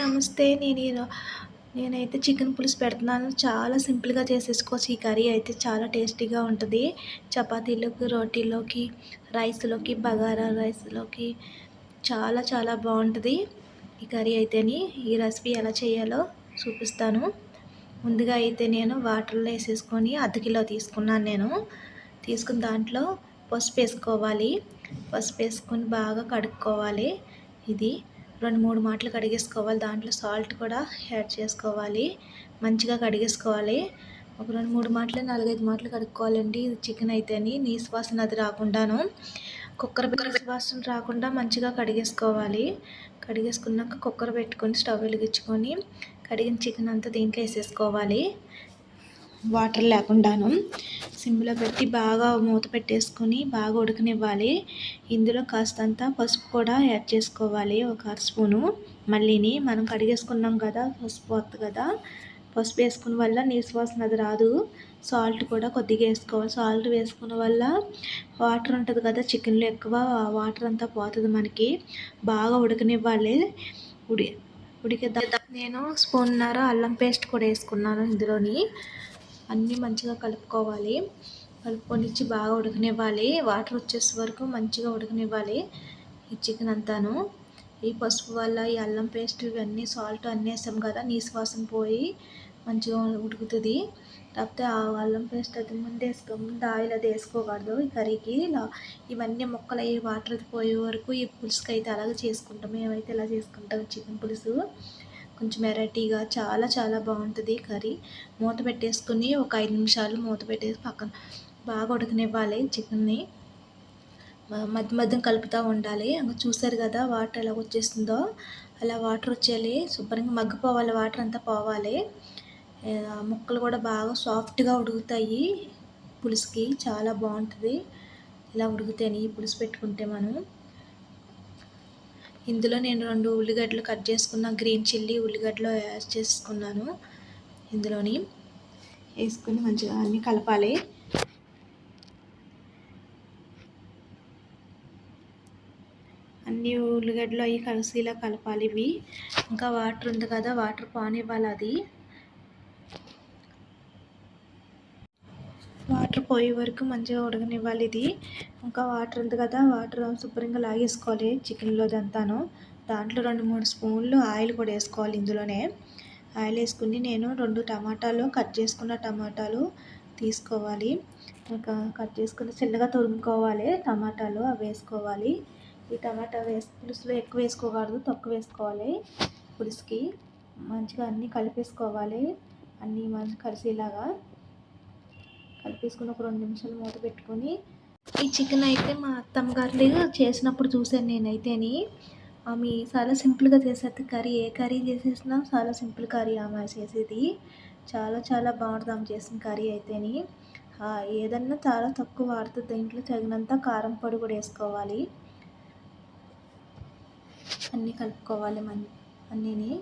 నమస్తే నేను నేనైతే చికెన్ పులుసు పెడుతున్నాను. చాలా సింపుల్గా చేసేసుకోవచ్చు. ఈ కర్రీ అయితే చాలా టేస్టీగా ఉంటుంది. చపాతీలోకి రోటీలోకి రైస్లోకి బగారా రైస్లోకి చాలా చాలా బాగుంటుంది. ఈ కర్రీ అయితేని ఈ రెసిపీ ఎలా చేయాలో చూపిస్తాను. ముందుగా అయితే నేను వాటర్లో వేసేసుకొని అర్ధ కిలో తీసుకున్నాను నేను. తీసుకున్న దాంట్లో పసుపు వేసుకోవాలి. పసుపు వేసుకొని బాగా కడుక్కోవాలి. ఇది రెండు మూడు మాటలు కడిగేసుకోవాలి. దాంట్లో సాల్ట్ కూడా యాడ్ చేసుకోవాలి. మంచిగా కడిగేసుకోవాలి. ఒక రెండు మూడు మాటలు నాలుగైదు మాటలు కడుక్కోవాలండి. ఇది చికెన్ అయితేని నీసు వాసన అది రాకుండాను. కుక్కర్ నీసు వాసన రాకుండా మంచిగా కడిగేసుకోవాలి. కడిగేసుకున్నాక కుక్కర్ పెట్టుకొని స్టవ్ వెలిగించుకొని కడిగిన చికెన్ అంతా దీంట్లో వేసేసుకోవాలి. వాటర్ లేకుండాను. సిమ్లో పెట్టి బాగా మూత పెట్టేసుకొని బాగా ఉడకనివ్వాలి. ఇందులో కాస్తంత పసుపు కూడా యాడ్ చేసుకోవాలి. ఒక అర స్పూను మళ్ళీని మనం కడిగేసుకున్నాం కదా పసుపు వద్దు కదా. పసుపు వేసుకున్న వల్ల నీసువాసన అది రాదు. సాల్ట్ కూడా కొద్దిగా వేసుకోవాలి. సాల్ట్ వేసుకున్న వల్ల వాటర్ ఉంటుంది కదా చికెన్లో ఎక్కువ వాటర్ అంతా పోతుంది మనకి. బాగా ఉడకనివ్వాలి. ఉడి ఉడికేద్దాం. నేను స్పూన్నర అల్లం పేస్ట్ కూడా వేసుకున్నాను ఇందులోని. అన్నీ మంచిగా కలుపుకోవాలి. కలుపుకొనిచ్చి బాగా ఉడకనివ్వాలి. వాటర్ వచ్చేసే వరకు మంచిగా ఉడకనివ్వాలి ఈ చికెన్ అంతాను. ఈ పసుపు వల్ల ఈ అల్లం పేస్ట్ ఇవన్నీ సాల్ట్ అన్నీ వేసాం కదా నీసు వాసన పోయి మంచిగా ఉడుకుతుంది. కాకపోతే ఆ అల్లం పేస్ట్ అది ముందు వేసుకో ముందు ఆయిల్ అది వేసుకోకూడదు ఈ కర్రీకి. ఇవన్నీ ముక్కలు అయ్యి వాటర్ పోయే వరకు ఈ పులుసుకి అయితే అలాగే చేసుకుంటాం. మేమైతే ఇలా చేసుకుంటాం చికెన్ పులుసు. కొంచెం వెరైటీగా చాలా చాలా బాగుంటుంది కర్రీ. మూత పెట్టేసుకుని ఒక ఐదు నిమిషాలు మూత పెట్టేసి పక్కన బాగా ఉడకనివ్వాలి చికెన్ని. మధ్య మధ్య కలుపుతూ ఉండాలి. ఇంకా చూసారు కదా వాటర్ ఎలా వచ్చేస్తుందో? అలా వాటర్ వచ్చేయాలి. శుభ్రంగా మగ్గిపోవాలి వాటర్ అంతా పోవాలి. ముక్కలు కూడా బాగా సాఫ్ట్గా ఉడుకుతాయి. పులుసుకి చాలా బాగుంటుంది. ఇలా ఉడుకుతాయి పులుసు పెట్టుకుంటే మనం. ఇందులో నేను రెండు ఉల్లిగడ్డలు కట్ చేసుకున్న గ్రీన్ చిల్లీ ఉల్లిగడ్డలు యాడ్ చేసుకున్నాను ఇందులోని. వేసుకొని మంచిగా అన్నీ కలపాలి. అన్ని ఉల్లిగడ్డలు అవి కలిసిలా కలపాలి ఇవి. ఇంకా వాటర్ ఉంది కదా వాటర్ పానివ్వాలి అది వాటర్ పోయే వరకు మంచిగా ఉడకనివ్వాలి ఇది. ఇంకా వాటర్ ఉంది కదా వాటర్ శుభ్రంగా లాగేసుకోవాలి చికెన్లోదంతాను దాంట్లో రెండు మూడు స్పూన్లు ఆయిల్ కూడా వేసుకోవాలి ఇందులోనే. ఆయిల్ వేసుకుని నేను రెండు టమాటాలు కట్ చేసుకున్న టమాటాలు తీసుకోవాలి. ఇంకా కట్ చేసుకుని చిన్నగా తురుముకోవాలి టమాటాలు అవి వేసుకోవాలి. ఈ టమాటా వేసి పులుసులో ఎక్కువ వేసుకోకూడదు తక్కువ వేసుకోవాలి పులుసుకి. మంచిగా అన్నీ కలిపేసుకోవాలి. అన్నీ మంచి కలిసేలాగా కలిపేసుకుని ఒక రెండు నిమిషాలు మూత పెట్టుకొని ఈ చికెన్ అయితే మా అత్తమ్మ గారు చేసినప్పుడు చూశాను నేనైతేని. ఆమె చాలా సింపుల్గా చేసేది కర్రీ. ఏ కర్రీ చేసేసినా చాలా సింపుల్ కర్రీ ఆమె చేసేది. చాలా చాలా బాగుంటుంది ఆమె చేసిన కర్రీ అయితేని. ఏదన్నా చాలా తక్కువ వాడుతుంది దీంట్లో తగినంత కారం పొడి కూడా వేసుకోవాలి. అన్నీ కలుపుకోవాలి మన అన్నీని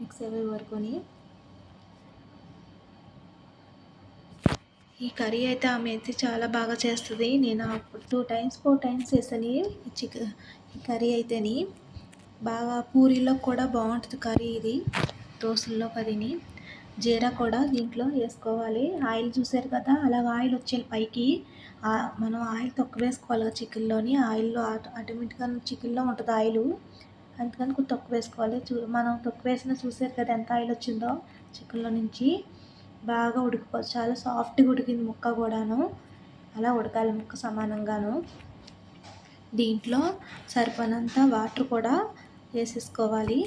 మిక్స్ అయ్యే వరకుని ఈ కర్రీ అయితే ఆమె అయితే చాలా బాగా చేస్తుంది. నేను టూ టైమ్స్ ఫోర్ టైమ్స్ చేసాను ఈ చికెన్ ఈ కర్రీ అయితేని. బాగా పూరీలో కూడా బాగుంటుంది కర్రీ ఇది. దోశల్లో కర్రీని. జీరా కూడా దీంట్లో వేసుకోవాలి. ఆయిల్ చూసారు కదా అలాగ ఆయిల్ వచ్చే పైకి. మనం ఆయిల్ తక్కువ వేసుకోవాలి కదా చికెన్లోని. ఆయిల్లో ఆటోమేటిక్గా చికెన్లో ఉంటుంది ఆయిల్. అందుకని కొంచెం తక్కువ వేసుకోవాలి. చూ మనం తక్కువ వేసిన చూసారు కదా ఎంత ఆయిల్ వచ్చిందో చికెన్లో నుంచి. బాగా ఉడికిపో చాలా సాఫ్ట్గా ఉడికింది ముక్క కూడాను. అలా ఉడకాలి ముక్క సమానంగాను. దీంట్లో సరిపడినంత వాటర్ కూడా వేసేసుకోవాలి.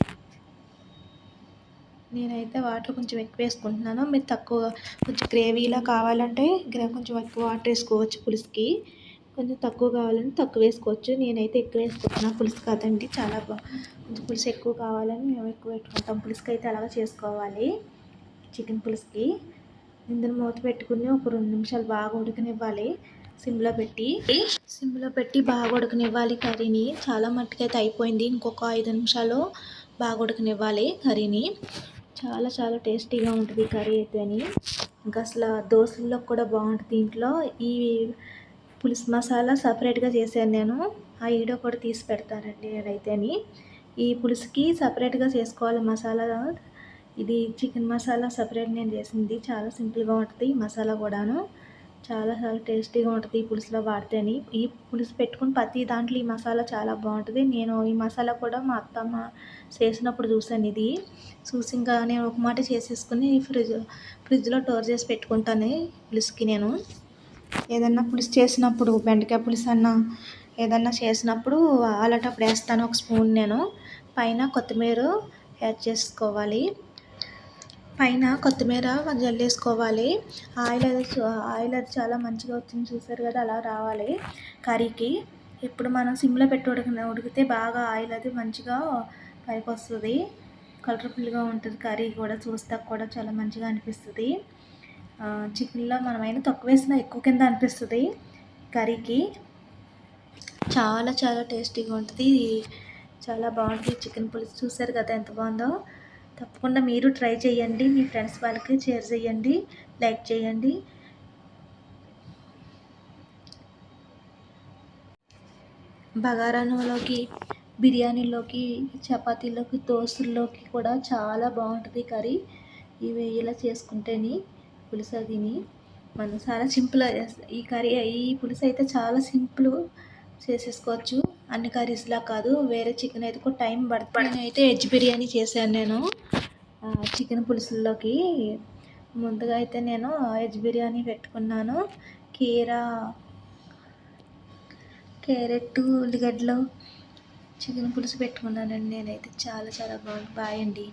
నేనైతే వాటర్ కొంచెం ఎక్కువ వేసుకుంటున్నాను. మీరు తక్కువ కొంచెం గ్రేవీలా కావాలంటే కొంచెం ఎక్కువ వాటర్ వేసుకోవచ్చు పులుసుకి. కొంచెం తక్కువ కావాలంటే తక్కువ వేసుకోవచ్చు. నేనైతే ఎక్కువ వేసుకుంటున్నాను పులుసు కాదండి. చాలా కొంచెం పులుసు ఎక్కువ కావాలని మేము ఎక్కువ పెట్టుకుంటాం. పులుసుకి అయితే అలాగ చేసుకోవాలి. చికెన్ పులుసుకి. ఇందులో మూత పెట్టుకుని ఒక రెండు నిమిషాలు బాగా ఉడకనివ్వాలి. సిమ్లో పెట్టి. సిమ్లో పెట్టి బాగా ఉడకనివ్వాలి కర్రీని. చాలా మట్టుకైతే అయిపోయింది. ఇంకొక ఐదు నిమిషాలు బాగా ఉడకనివ్వాలి కర్రీని. చాలా చాలా టేస్టీగా ఉంటుంది కర్రీ అయితే అని ఇంకా అసలు దోశల్లో కూడా బాగుంటుంది దీంట్లో. ఈ పులుసు మసాలా సపరేట్గా చేశాను నేను. ఆ వీడియో కూడా తీసి పెడతానండి నేనైతేని. ఈ పులుసుకి సపరేట్గా చేసుకోవాలి మసాలా ఇది చికెన్ మసాలా సపరేట్ నేను చేసింది. చాలా సింపుల్గా ఉంటుంది ఈ మసాలా కూడాను. చాలా చాలా టేస్టీగా ఉంటుంది ఈ పులుసులో వాడితేని. ఈ పులుసు పెట్టుకుని ప్రతి దాంట్లో ఈ మసాలా చాలా బాగుంటుంది. నేను ఈ మసాలా కూడా మా అత్తమ్మ చేసినప్పుడు చూసాను ఇది. చూసి ఇంకా నేను ఒక మాట చేసేసుకుని ఫ్రిడ్జ్ ఫ్రిడ్జ్లో స్టోర్ చేసి పెట్టుకుంటాను పులుసుకి నేను. ఏదన్నా పులుసు చేసినప్పుడు బెండకాయ పులుసు అన్నా ఏదన్నా చేసినప్పుడు అలాంటప్పుడు వేస్తాను ఒక స్పూన్ నేను. పైన కొత్తిమీర యాడ్ చేసుకోవాలి. పైన కొత్తిమీర జల్లేసుకోవాలి ఆయిల్ అది ఆయిల్ అది చాలా మంచిగా వచ్చింది చూసారు కదా అలా రావాలి కర్రీకి. ఇప్పుడు మనం సిమ్లో పెట్టి ఉడికిన ఉడికితే బాగా ఆయిల్ అది మంచిగా పైకి వస్తుంది. కలర్ఫుల్గా ఉంటుంది కర్రీ కూడా చూస్తా కూడా చాలా మంచిగా అనిపిస్తుంది. చికెన్లో మనమైనా తక్కువ వేసినా ఎక్కువ కింద అనిపిస్తుంది కర్రీకి. చాలా చాలా టేస్టీగా ఉంటుంది. చాలా బాగుంటుంది చికెన్ పులుసు. చూసారు కదా ఎంత బాగుందో? తప్పకుండా మీరు ట్రై చేయండి. మీ ఫ్రెండ్స్ వాళ్ళకి షేర్ చేయండి. లైక్ చేయండి. బగారాలోకి బిర్యానీలోకి చపాతీలోకి దోశల్లోకి కూడా చాలా బాగుంటుంది కర్రీ. ఇవి ఇలా చేసుకుంటేని పులుసు అదిని మనం చాలా సింపుల్ ఈ కర్రీ ఈ పులుసు అయితే చాలా సింపుల్ చేసేసుకోవచ్చు. అన్ని కర్రీస్లా కాదు వేరే చికెన్ అయితే కూడా టైం పడుతుంది. అయితే వెజ్ బిర్యానీ చేశాను నేను. చికెన్ పులుసుల్లోకి ముందుగా అయితే నేను వెజ్ బిర్యానీ పెట్టుకున్నాను. కీరా క్యారెట్ ఉల్లిగడ్డలు చికెన్ పులుసు పెట్టుకున్నానండి నేనైతే. చాలా చాలా బాగుంది. బాయ్ అండి